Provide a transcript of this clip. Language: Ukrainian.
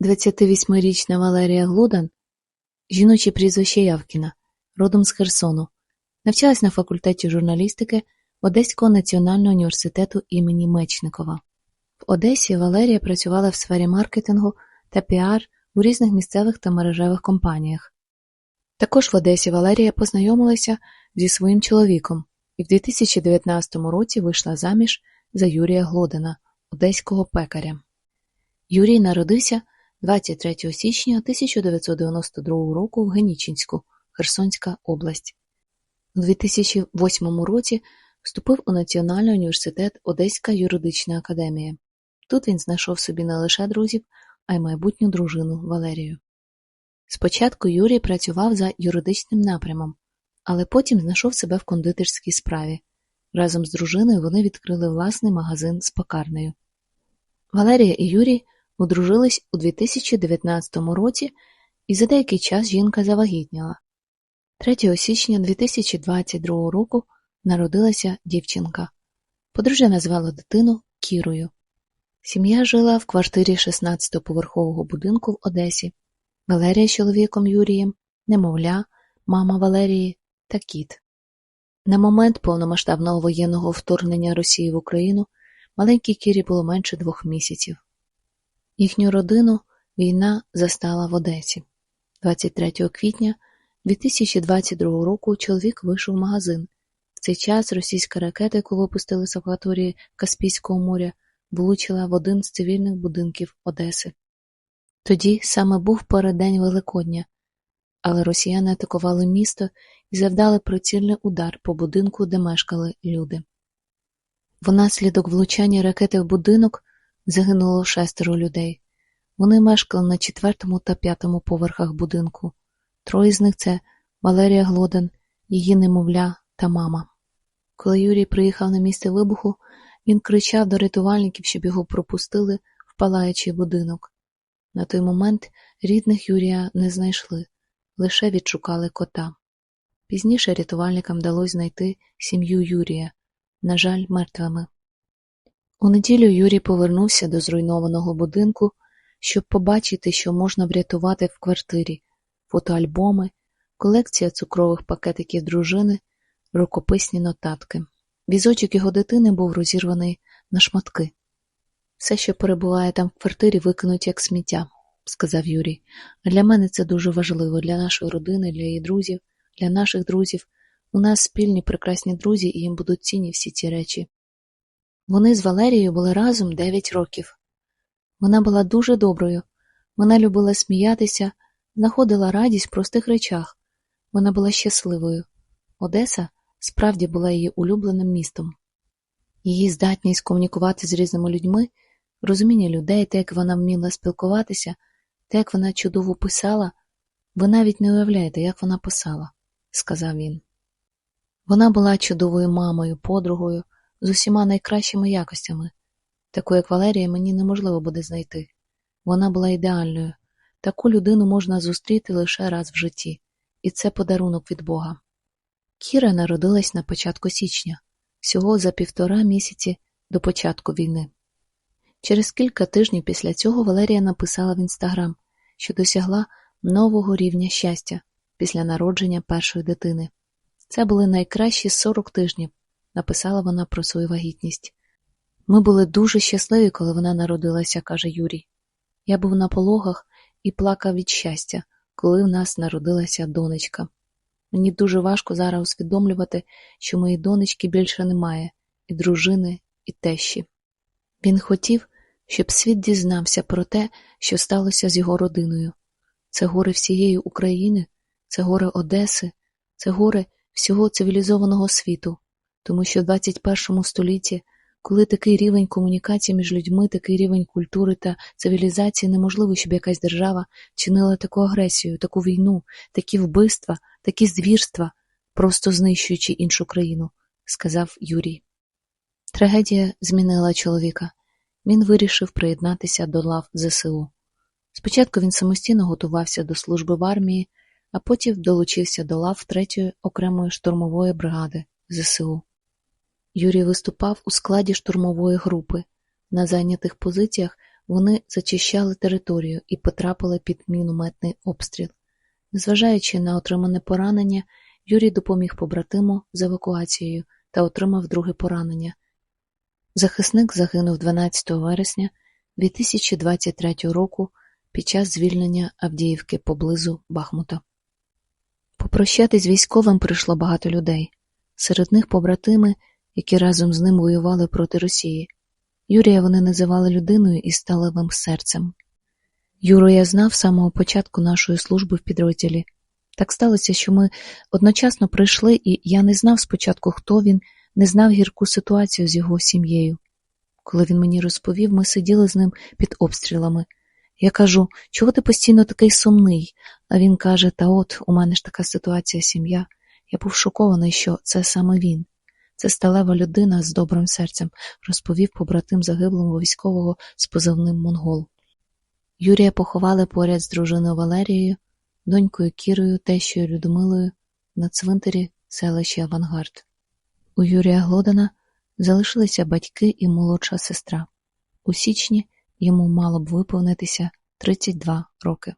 28-річна Валерія Глудан, жіноче прізвище Явкіна, родом з Херсону, навчалась на факультеті журналістики Одеського національного університету імені Мечникова. В Одесі Валерія працювала в сфері маркетингу та піар у різних місцевих та мережевих компаніях. Також в Одесі Валерія познайомилася зі своїм чоловіком і в 2019 році вийшла заміж за Юрія Глодина, одеського пекаря. Юрій народився 23 січня 1992 року в Генічинську, Херсонська область. У 2008 році вступив у Національний університет Одеська юридична академія. Тут він знайшов собі не лише друзів, а й майбутню дружину Валерію. Спочатку Юрій працював за юридичним напрямом, але потім знайшов себе в кондитерській справі. Разом з дружиною вони відкрили власний магазин з пекарнею. Валерія і Юрій одружились у 2019 році і за деякий час жінка завагітніла. 3 січня 2022 року народилася дівчинка. Подружжя назвала дитину Кірою. Сім'я жила в квартирі 16-поверхового будинку в Одесі. Валерія з чоловіком Юрієм, немовля, мама Валерії та кіт. На момент повномасштабного воєнного вторгнення Росії в Україну маленькій Кірі було менше двох місяців. Їхню родину війна застала в Одесі. 23 квітня 2022 року чоловік вийшов в магазин. В цей час російська ракета, яку випустили з акваторії Каспійського моря, влучила в один з цивільних будинків Одеси. Тоді саме був переддень Великодня, але росіяни атакували місто і завдали прицільний удар по будинку, де мешкали люди. Внаслідок влучання ракети в будинок загинуло шестеро людей. Вони мешкали на четвертому та п'ятому поверхах будинку. Троє з них це Валерія Глодан, її немовля та мама. Коли Юрій приїхав на місце вибуху, він кричав до рятувальників, щоб його пропустили в палаючий будинок. На той момент рідних Юрія не знайшли, лише відшукали кота. Пізніше рятувальникам вдалося знайти сім'ю Юрія, на жаль, мертвими. У неділю Юрій повернувся до зруйнованого будинку, щоб побачити, що можна врятувати в квартирі фотоальбоми, колекція цукрових пакетиків дружини, рукописні нотатки. Візочок його дитини був розірваний на шматки. Все, що перебуває там в квартирі, викинуть як сміття, сказав Юрій. Для мене це дуже важливо для нашої родини, для її друзів, для наших друзів. У нас спільні прекрасні друзі, і їм будуть цінні всі ці речі. Вони з Валерією були разом дев'ять років. Вона була дуже доброю, вона любила сміятися, знаходила радість в простих речах. Вона була щасливою. Одеса справді була її улюбленим містом. Її здатність комунікувати з різними людьми, розуміння людей, те, як вона вміла спілкуватися, те, як вона чудово писала, ви навіть не уявляєте, як вона писала, сказав він. Вона була чудовою мамою, подругою, з усіма найкращими якостями. Таку, як Валерія, мені неможливо буде знайти. Вона була ідеальною. Таку людину можна зустріти лише раз в житті, і це подарунок від Бога. Кіра народилась на початку січня, всього за півтора місяці до початку війни. Через кілька тижнів після цього Валерія написала в інстаграм, що досягла нового рівня щастя після народження першої дитини. Це були найкращі 40 тижнів, написала вона про свою вагітність. Ми були дуже щасливі, коли вона народилася, каже Юрій. Я був на пологах і плакав від щастя, коли в нас народилася донечка. Мені дуже важко зараз усвідомлювати, що моєї донечки більше немає, і дружини, і тещі. Він хотів, щоб світ дізнався про те, що сталося з його родиною. Це горе всієї України, це горе Одеси, це горе всього цивілізованого світу, тому що в 21 столітті, коли такий рівень комунікації між людьми, такий рівень культури та цивілізації, неможливо, щоб якась держава чинила таку агресію, таку війну, такі вбивства, такі звірства, просто знищуючи іншу країну, сказав Юрій. Трагедія змінила чоловіка. Він вирішив приєднатися до лав ЗСУ. Спочатку він самостійно готувався до служби в армії, а потім долучився до лав 3-ї окремої штурмової бригади ЗСУ. Юрій виступав у складі штурмової групи. На зайнятих позиціях Вони зачищали територію і потрапили під мінометний обстріл. Незважаючи на отримане поранення, Юрій допоміг побратиму з евакуацією та отримав друге поранення. Захисник загинув 12 вересня 2023 року під час звільнення Авдіївки поблизу Бахмута. Попрощатись військовим прийшло багато людей. Серед них побратими, які разом з ним воювали проти Росії. Юрія вони називали людиною із сталевим серцем. Юру я знав з самого початку нашої служби в підрозділі. Так сталося, що ми одночасно прийшли, і я не знав спочатку, хто він, не знав гірку ситуацію з його сім'єю. Коли він мені розповів, ми сиділи з ним під обстрілами. Я кажу, чого ти постійно такий сумний? А він каже: Та от, у мене ж така ситуація, сім'я. Я був шокований, що це саме він. Це сталева людина з добрим серцем, розповів побратим загиблого військового з позивним Монгол. Юрія поховали поряд з дружиною Валерією, донькою Кірою, тещою Людмилою на цвинтарі селища Авангард. У Юрія Глодана залишилися батьки і молодша сестра. У січні йому мало б виповнитися 32 роки.